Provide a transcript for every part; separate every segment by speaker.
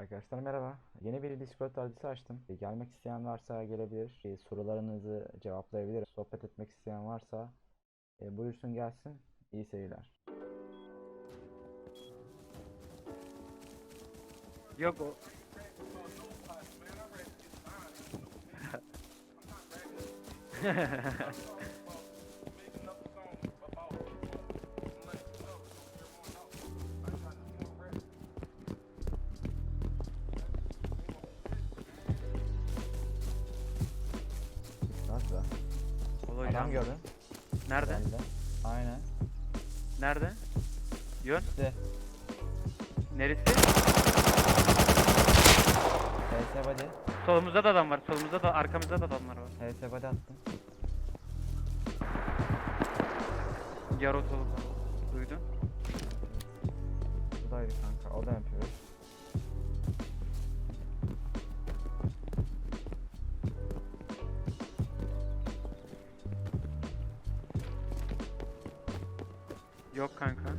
Speaker 1: Arkadaşlar merhaba. Yeni bir Discord adresi açtım. E, Gelmek isteyen varsa gelebilir. E, Sorularınızı cevaplayabilir. Sohbet etmek isteyen varsa e, buyursun gelsin. İyi seyirler.
Speaker 2: Yok o.
Speaker 1: Adam gördün.
Speaker 2: Nerede?
Speaker 1: Bende. Aynen.
Speaker 2: Nerede? Yön.
Speaker 1: İşte.
Speaker 2: Neresi?
Speaker 1: HS body.
Speaker 2: Solumuzda da adam var. Solumuzda da arkamızda da adamlar var.
Speaker 1: HS body attım.
Speaker 2: Yaro soluk var. Duydun?
Speaker 1: Buradaydı kanka. O da yapıyor.
Speaker 2: Yok kanka.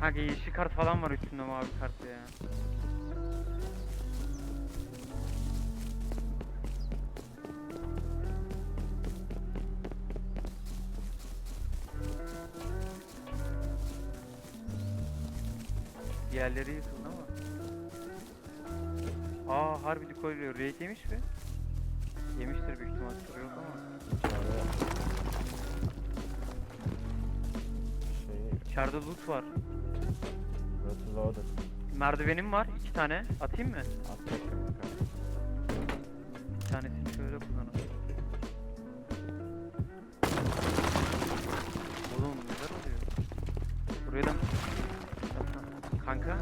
Speaker 2: Kanka yeşil kart falan var üstünde mavi kart ya. Diğerleri yıkıldı ama. Aa harbi de koyuyor. Raid yemiş mi? Yemiştir büyük ihtimal. Yok ama.
Speaker 1: İçeride
Speaker 2: loot var.
Speaker 1: burası loaded.
Speaker 2: Merdivenim var. iki tane. Atayım mı?
Speaker 1: Atacak kanka.
Speaker 2: Bir tanesini şöyle kullanalım. Oğlum neler oluyor? Buraya da Kanka.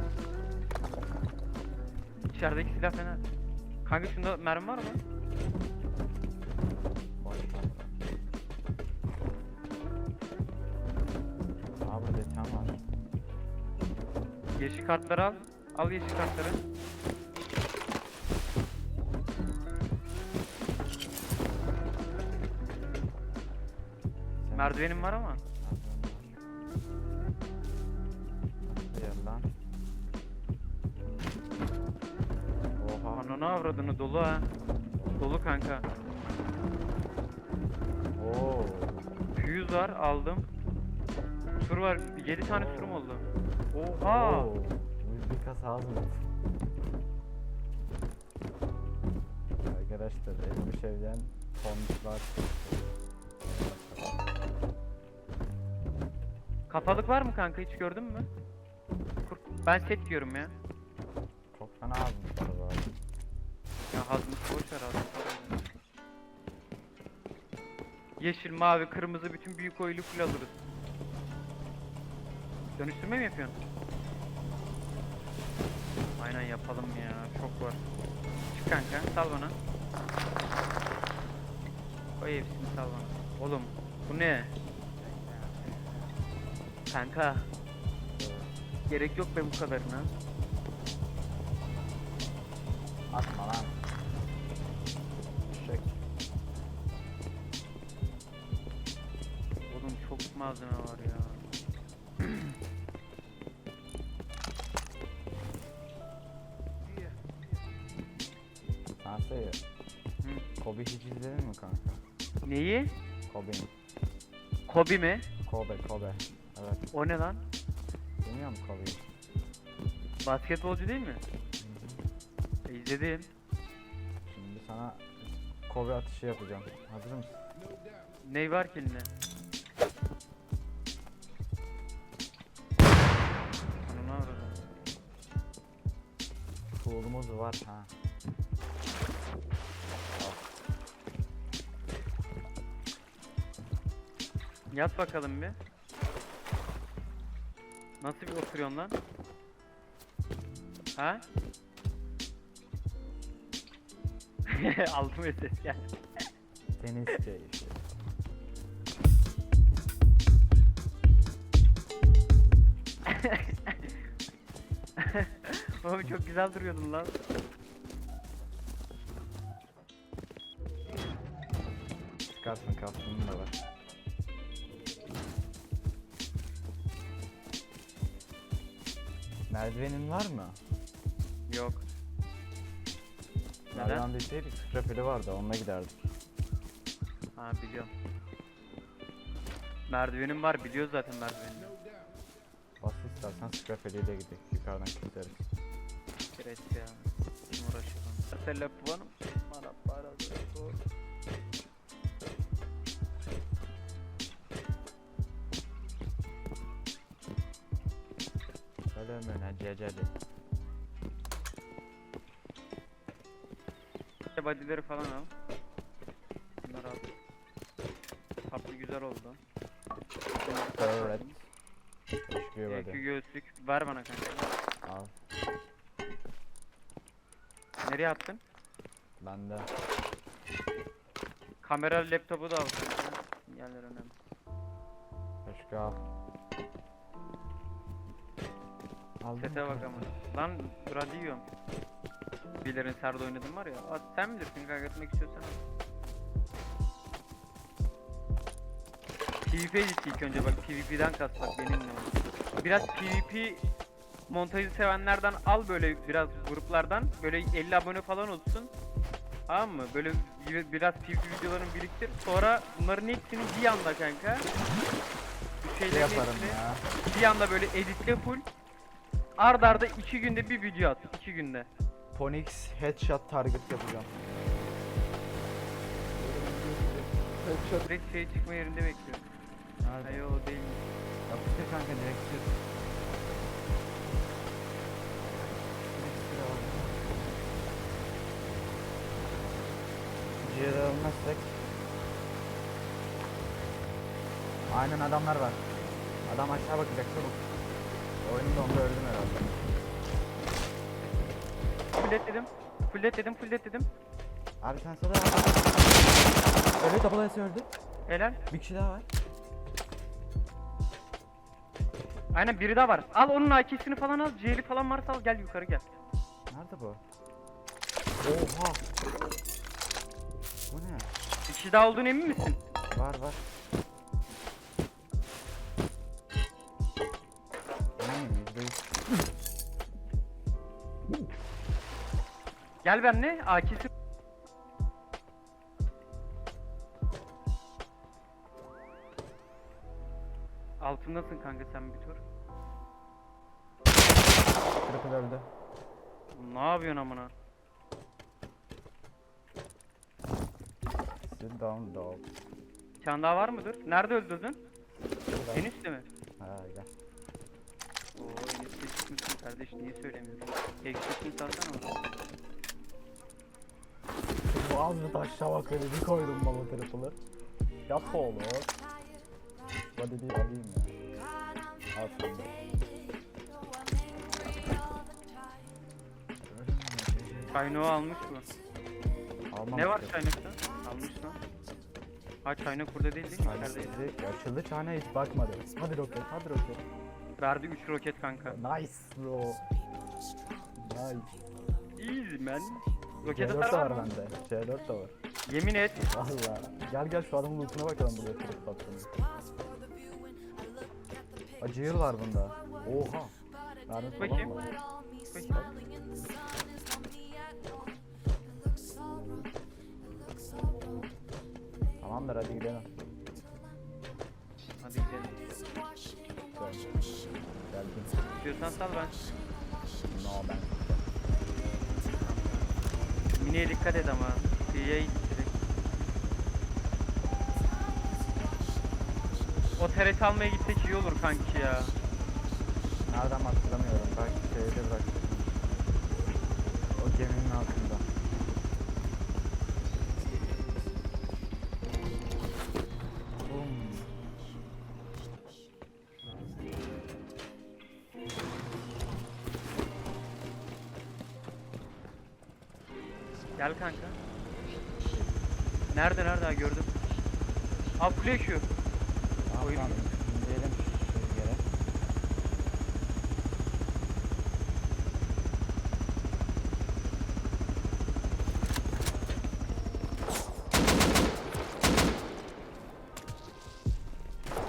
Speaker 2: İçerideki silah fena. Kanka şunda mermi var mı?
Speaker 1: Detem var.
Speaker 2: Yeşil kartları al. Al yeşil kartları. Merdivenim var ama. Ananı avradını dolu ha. Dolu kanka.
Speaker 1: Oo.
Speaker 2: Fuse var aldım. Var. 7 tane surum oldu. Oha.
Speaker 1: Oo. Bu bir kasa az mı? Arkadaşlar Elmiş evden konuşlar.
Speaker 2: Kafalık var mı kanka hiç gördün mü? Ben set diyorum ya.
Speaker 1: Çok fena azmış var bu arada.
Speaker 2: Ya hazmış boş ver hazmış. Yeşil, mavi, kırmızı bütün büyük oylu full alırız. Dönüştürme mi yapıyorsun? Aynen yapalım ya. Çok var. Çık kanka sal bana. Koy hepsini sal bana. Oğlum bu ne? Kanka gerek yok be bu kadarına.
Speaker 1: Kobe hiç izledin mi kanka?
Speaker 2: Neyi?
Speaker 1: Kobe'nin.
Speaker 2: Kobi mi?
Speaker 1: Kobe, Kobe. Evet.
Speaker 2: O ne lan?
Speaker 1: Bilmiyor musun Kobe'yi?
Speaker 2: Basketbolcu değil mi? E, izledim.
Speaker 1: Şimdi sana Kobe atışı yapacağım. Hazır mısın?
Speaker 2: Ney var ki elinde? Ananı avradım.
Speaker 1: Tool'umuz var ha.
Speaker 2: Yat bakalım bir. Nasıl bir oturuyorsun lan? Ha? Aldım ses gel.
Speaker 1: Tenis keyfi.
Speaker 2: Oğlum çok güzel duruyordun lan.
Speaker 1: Çıkarsın kastımın da var. Merdivenin var mı?
Speaker 2: Yok. Neden?
Speaker 1: Merdiven deseydik scraperi vardı onunla giderdik.
Speaker 2: Ha biliyorum. Merdivenim var biliyoruz zaten merdivenini.
Speaker 1: Bas istersen scraperiyle gidelim. Yukarıdan keseriz.
Speaker 2: Gereç ya. Kim uğraşıyor lan? Telefonum. Sor.
Speaker 1: Ölümüne ceceli.
Speaker 2: Bodyleri falan al. Bunları al. Kaplı güzel oldu.
Speaker 1: Evet. Teşekkür
Speaker 2: EQ
Speaker 1: ederim.
Speaker 2: göğüslük ver bana kanka.
Speaker 1: Al.
Speaker 2: Nereye attın?
Speaker 1: Bende.
Speaker 2: Kamera laptopu da al. Yerler önemli.
Speaker 1: Teşekkür al. Aldım.
Speaker 2: Sete bak ama. Lan Radiyom. Bilerin serde oynadım var ya. Aa, sen bilirsin kanka etmek istiyorsan. PvP gitti ilk önce bak PvP'den kas bak benimle. Biraz PvP montajı sevenlerden al böyle biraz gruplardan böyle 50 abone falan olsun. Tamam mı? Böyle bir- biraz PvP videolarını biriktir. Sonra bunların hepsini bir anda kanka. Bu
Speaker 1: Şey yaparım
Speaker 2: hepsini
Speaker 1: ya.
Speaker 2: bir anda böyle editle full. Ard arda iki günde bir video at. iki günde.
Speaker 1: Ponix headshot target yapacağım. Headshot.
Speaker 2: Direkt şey çıkma yerinde bekliyorum.
Speaker 1: Nerede?
Speaker 2: Ay o değil.
Speaker 1: Yapıştır kanka direkt abi. Ciğeri ölmezsek. Aynen adamlar var. Adam aşağı bakacak çabuk. Oyunun onda öldüm herhalde.
Speaker 2: Fullet dedim. Fullet dedim, fullet dedim.
Speaker 1: Abi sen sonra Evet double S öldü.
Speaker 2: Helal.
Speaker 1: Bir kişi daha var.
Speaker 2: Aynen biri daha var. Al onun AK'sini falan al. CL'i falan varsa al gel yukarı gel.
Speaker 1: Nerede bu? Oha. Bu ne?
Speaker 2: Bir kişi daha olduğunu emin misin?
Speaker 1: Var var.
Speaker 2: Gel benimle AK'si. Altındasın kanka sen bir tur.
Speaker 1: Triple öldü.
Speaker 2: Ne yapıyorsun amına?
Speaker 1: Sit down dog.
Speaker 2: Bir tane daha var mıdır? Nerede öldürdün? En üstte mi?
Speaker 1: Ha gel.
Speaker 2: Oo en üstte çıkmışsın kardeş niye söylemiyorsun? Eksisini salsana bana.
Speaker 1: Ağzını taşla bak öyle bir koydum baba triple'ı. Yap oğlum. Hadi bir alayım ya. De.
Speaker 2: Kaynağı almış bu.
Speaker 1: Almam
Speaker 2: Ne var
Speaker 1: ki.
Speaker 2: kaynakta? Almış lan. Ha kaynak burada değil değil mi? İçerideydi.
Speaker 1: sizi açıldı çane hiç bakmadı. Hadi roket hadi roket.
Speaker 2: Verdi 3 roket kanka.
Speaker 1: Nice bro. Nice.
Speaker 2: Easy man. Roket
Speaker 1: C4
Speaker 2: atar
Speaker 1: da
Speaker 2: var mı?
Speaker 1: bende. C4 da var.
Speaker 2: Yemin et.
Speaker 1: Valla. Gel gel şu adamın lootuna bakalım buraya trip attığını. Acı var bunda. Oha. Lanet falan
Speaker 2: Bakayım.
Speaker 1: var.
Speaker 2: Bakayım.
Speaker 1: Tamamdır hadi gidelim.
Speaker 2: Hadi gidelim.
Speaker 1: Geldim.
Speaker 2: İstiyorsan sal ben.
Speaker 1: No ben.
Speaker 2: Mini'ye dikkat et ama. Direkt. O TRT almaya gitsek iyi olur kanki ya.
Speaker 1: Nereden hatırlamıyorum. Belki şeyde bıraktım. O geminin altında.
Speaker 2: Gel kanka. Nerede nerede ha gördüm. Ha full yaşıyor.
Speaker 1: Tamam
Speaker 2: Oyun-
Speaker 1: tamam. İndirelim şu yere.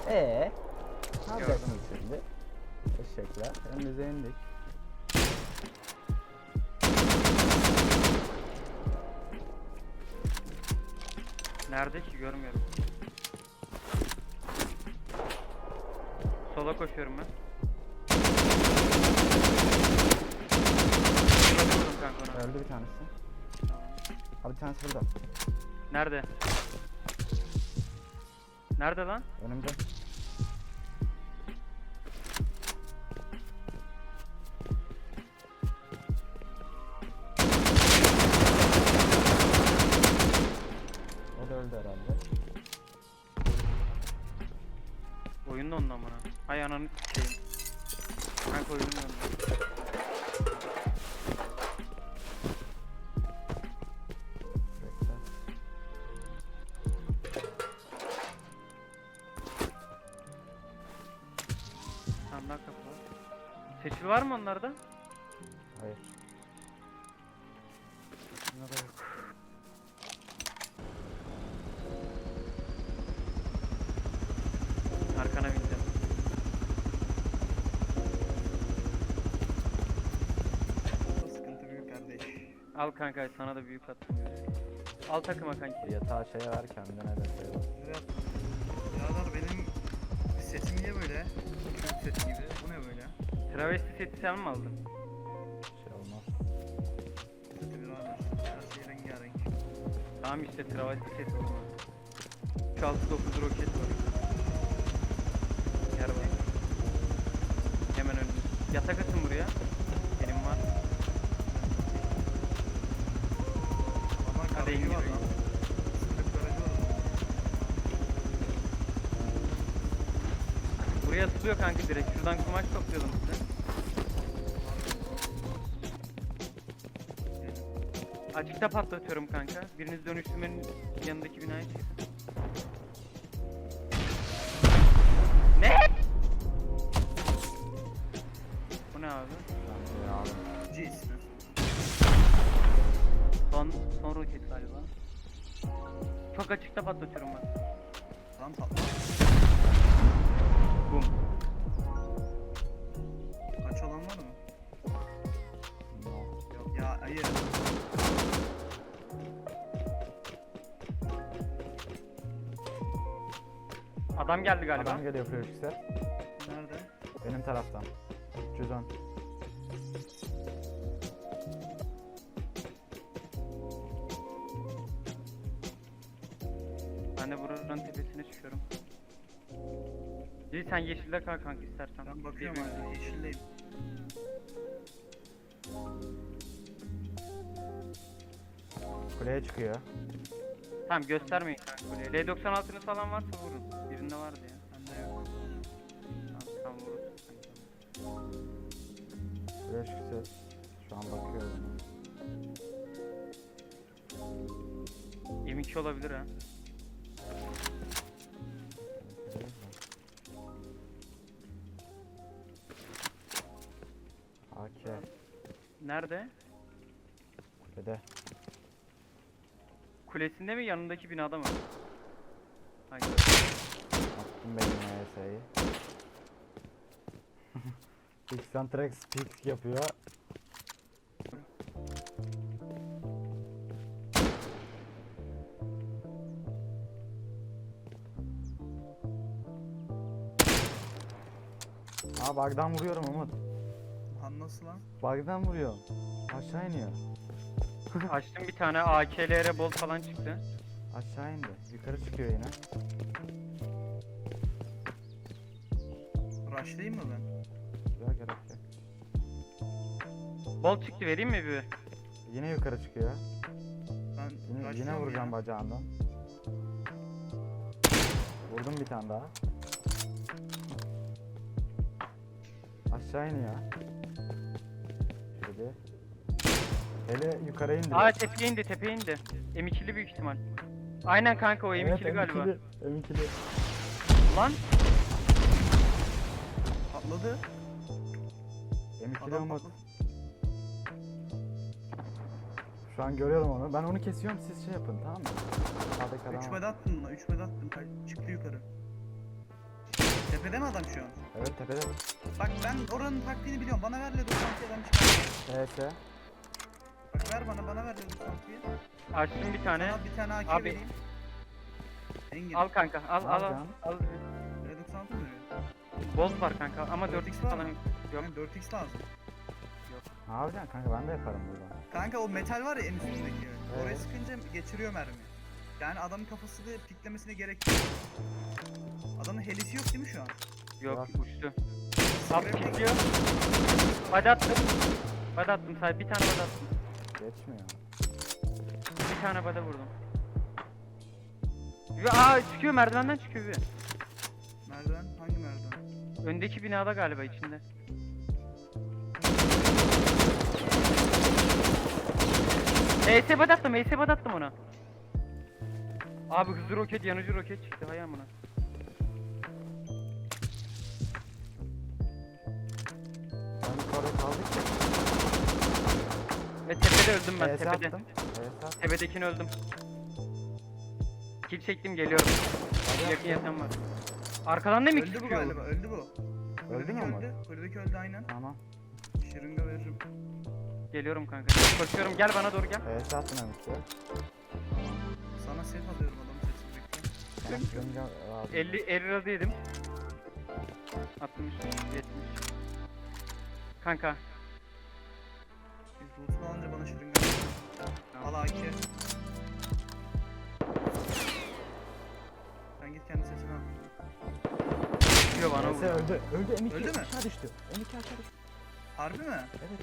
Speaker 1: Ee, ne yapacaksınız şimdi? Teşekkürler. Önümüze indik.
Speaker 2: Nerede ki görmüyorum. Sola koşuyorum ben.
Speaker 1: Öldü bir tanesi. Abi bir tanesi burada.
Speaker 2: Nerede? Nerede lan?
Speaker 1: Önümde.
Speaker 2: Seçil var mı onlarda?
Speaker 1: Hayır. Bunda da yok.
Speaker 2: Arkana bineceğim.
Speaker 3: Sıkıntı büyük kardeş.
Speaker 2: Al kanka sana da büyük attım. Al takıma kanki.
Speaker 1: Yatağı şeye ver kendine de şey var.
Speaker 3: Evet. Birader benim setim niye böyle? Seti gibi. Bu ne böyle?
Speaker 2: Travesti seti sen mi aldın?
Speaker 1: Şey olmaz.
Speaker 2: Tamam işte travesti seti o zaman. 3 9 roket var. Yer var. Hemen önümüz. Yatak atın buraya. Benim var.
Speaker 3: Adamlar
Speaker 2: Hadi
Speaker 3: garajı
Speaker 2: İngiliz
Speaker 3: var lan. Sıkıntı garajı var.
Speaker 2: Buraya asılıyor kanka direkt. Şuradan kumaş topluyordum size. Açıkta patlatıyorum kanka. Biriniz dönüştürmenin yanındaki binaya çıksın. Ne? Bu ne abi?
Speaker 1: Ben de aldım.
Speaker 3: C ismi.
Speaker 2: Son, son roket galiba. Çok açıkta patlatıyorum ben.
Speaker 3: Tamam tatlı.
Speaker 2: Adam geldi galiba.
Speaker 1: Adam geliyor Freyux'e.
Speaker 3: Nerede?
Speaker 1: Benim taraftan. 310.
Speaker 2: Ben de buranın tepesine çıkıyorum. Değil sen yeşilde kal kanka istersen.
Speaker 3: Ben bakıyorum hala yeşildeyim.
Speaker 1: Kuleye çıkıyor.
Speaker 2: Tamam göstermeyin kanka buraya. L96'nız falan varsa vurun. Birinde vardı ya.
Speaker 3: Bende yok.
Speaker 2: Tamam vurursun.
Speaker 1: Çıksa şu an bakıyor bana.
Speaker 2: M2 olabilir ha.
Speaker 1: AK
Speaker 2: Nerede?
Speaker 1: kulede.
Speaker 2: Kulesinde mi yanındaki binada mı?
Speaker 1: Benim ESA'yı. Xantrex Pix yapıyor. Aa bug'dan vuruyorum Umut.
Speaker 3: Han nasıl lan?
Speaker 1: Bug'dan vuruyorum. Aşağı iniyor.
Speaker 2: Açtım bir tane AKLR bol falan çıktı.
Speaker 1: Aşağı indi. Yukarı çıkıyor yine.
Speaker 3: Rushlayayım mı ben?
Speaker 1: Yok gerek yok.
Speaker 2: Bol çıktı vereyim mi bir?
Speaker 1: Yine yukarı çıkıyor.
Speaker 3: Ben
Speaker 1: Yine, yine vuracağım
Speaker 3: ya.
Speaker 1: bacağından. Vurdum bir tane daha. Aşağı iniyor. Şöyle. Hele yukarı indi.
Speaker 2: Aa tepeye indi tepeye indi. M2'li büyük ihtimal. Aynen kanka o M2'li
Speaker 1: Evet,
Speaker 2: galiba.
Speaker 1: M2'li, M2'li.
Speaker 2: Lan
Speaker 3: Patladı.
Speaker 1: M2'li
Speaker 3: Adam patladı.
Speaker 1: Şu an görüyorum onu. Ben onu kesiyorum siz şey yapın tamam mı? Sağdaki adam.
Speaker 3: 3
Speaker 1: var.
Speaker 3: med attım buna. 3 med attım. Kay- Çıktı yukarı. Tepede mi adam şu an?
Speaker 1: Evet tepede.
Speaker 3: Bak ben oranın taktiğini biliyorum. Bana ver Ledo adam çıkar.
Speaker 1: TS.
Speaker 3: Bak ver bana, bana ver Ledo Santi'yi.
Speaker 2: açtım bir tane.
Speaker 3: Sana bir tane AK
Speaker 2: Abi.
Speaker 3: vereyim. Engin.
Speaker 2: Al kanka al al al. al.
Speaker 3: R96 mı veriyor?
Speaker 2: Bolt var kanka ama
Speaker 3: 4x
Speaker 2: 4x
Speaker 3: var
Speaker 2: falan yok. Yok.
Speaker 3: Yani 4x lazım.
Speaker 1: Ne yapacaksın kanka ben de yaparım burada.
Speaker 3: Kanka o metal var ya en üstündeki. Oraya sıkınca geçiriyor mermi. Yani adamın kafası da piklemesine gerek yok. Adamın helisi yok değil mi şu an?
Speaker 2: Yok uçtu. Alt çıkıyor. Hadi attım. Hadi attım sadece bir tane bada attım.
Speaker 1: Geçmiyor.
Speaker 2: Bir tane bada vurdum. Ve aa çıkıyor merdivenden çıkıyor bir.
Speaker 3: Merdiven? Hangi merdiven?
Speaker 2: Öndeki binada galiba içinde. ES bad attım, ES bad attım ona. Abi hızlı roket, yanıcı roket çıktı hay amına.
Speaker 1: Ben yukarıda kaldık ki.
Speaker 2: Ve tepede öldüm ben,
Speaker 1: ES
Speaker 2: tepede.
Speaker 1: attım. Attım.
Speaker 2: Tepedekini öldüm. Kill çektim geliyorum. Yakın yatan var. Arkadan da mı
Speaker 3: Öldü bu
Speaker 2: çıkıyor?
Speaker 3: galiba, öldü bu.
Speaker 1: Öldü mü ama?
Speaker 3: öldü. Kuledeki öldü aynen.
Speaker 1: Tamam.
Speaker 3: Şırınga veririm.
Speaker 2: Geliyorum kanka. Koşuyorum gel bana doğru gel.
Speaker 1: ES attım Emit'e.
Speaker 3: Sana set alıyorum adamın sesini bekle.
Speaker 1: Sana şırınga lazım.
Speaker 2: 50 50 lira yedim. 60 70. Kanka
Speaker 3: Bir lootunu alınca bana şırınga ver. Al AK.
Speaker 2: Çıkıyor bana vuruyor.
Speaker 1: öldü. Öldü M2
Speaker 3: Öldü mü?
Speaker 1: aşağı düştü. M2 aşağı düştü.
Speaker 3: Harbi mi?
Speaker 1: Evet.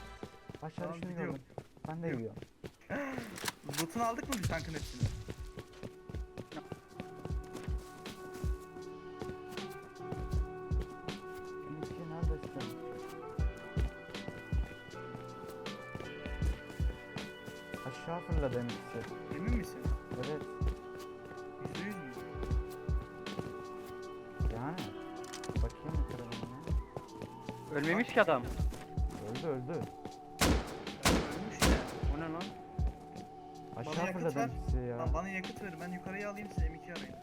Speaker 1: Aşağı
Speaker 3: Tamam,
Speaker 1: düştüğünü
Speaker 3: gidiyorum.
Speaker 1: gördüm. Ben de
Speaker 3: Gidiyorum.
Speaker 1: gidiyorum.
Speaker 3: Lootunu aldık mı bir tankın hepsini?
Speaker 1: M2 neredesin? Aşağı fırladı M2'si.
Speaker 3: Emin misin?
Speaker 1: Evet.
Speaker 2: Ölmemiş ki adam.
Speaker 1: Öldü öldü.
Speaker 3: Ölmüş ya.
Speaker 2: O ne lan?
Speaker 1: Aşağı
Speaker 3: yakıt
Speaker 1: fırladı
Speaker 3: ver.
Speaker 1: M2'si ya.
Speaker 3: Lan bana yakıt verin ben yukarıya alayım siz M2 arayın.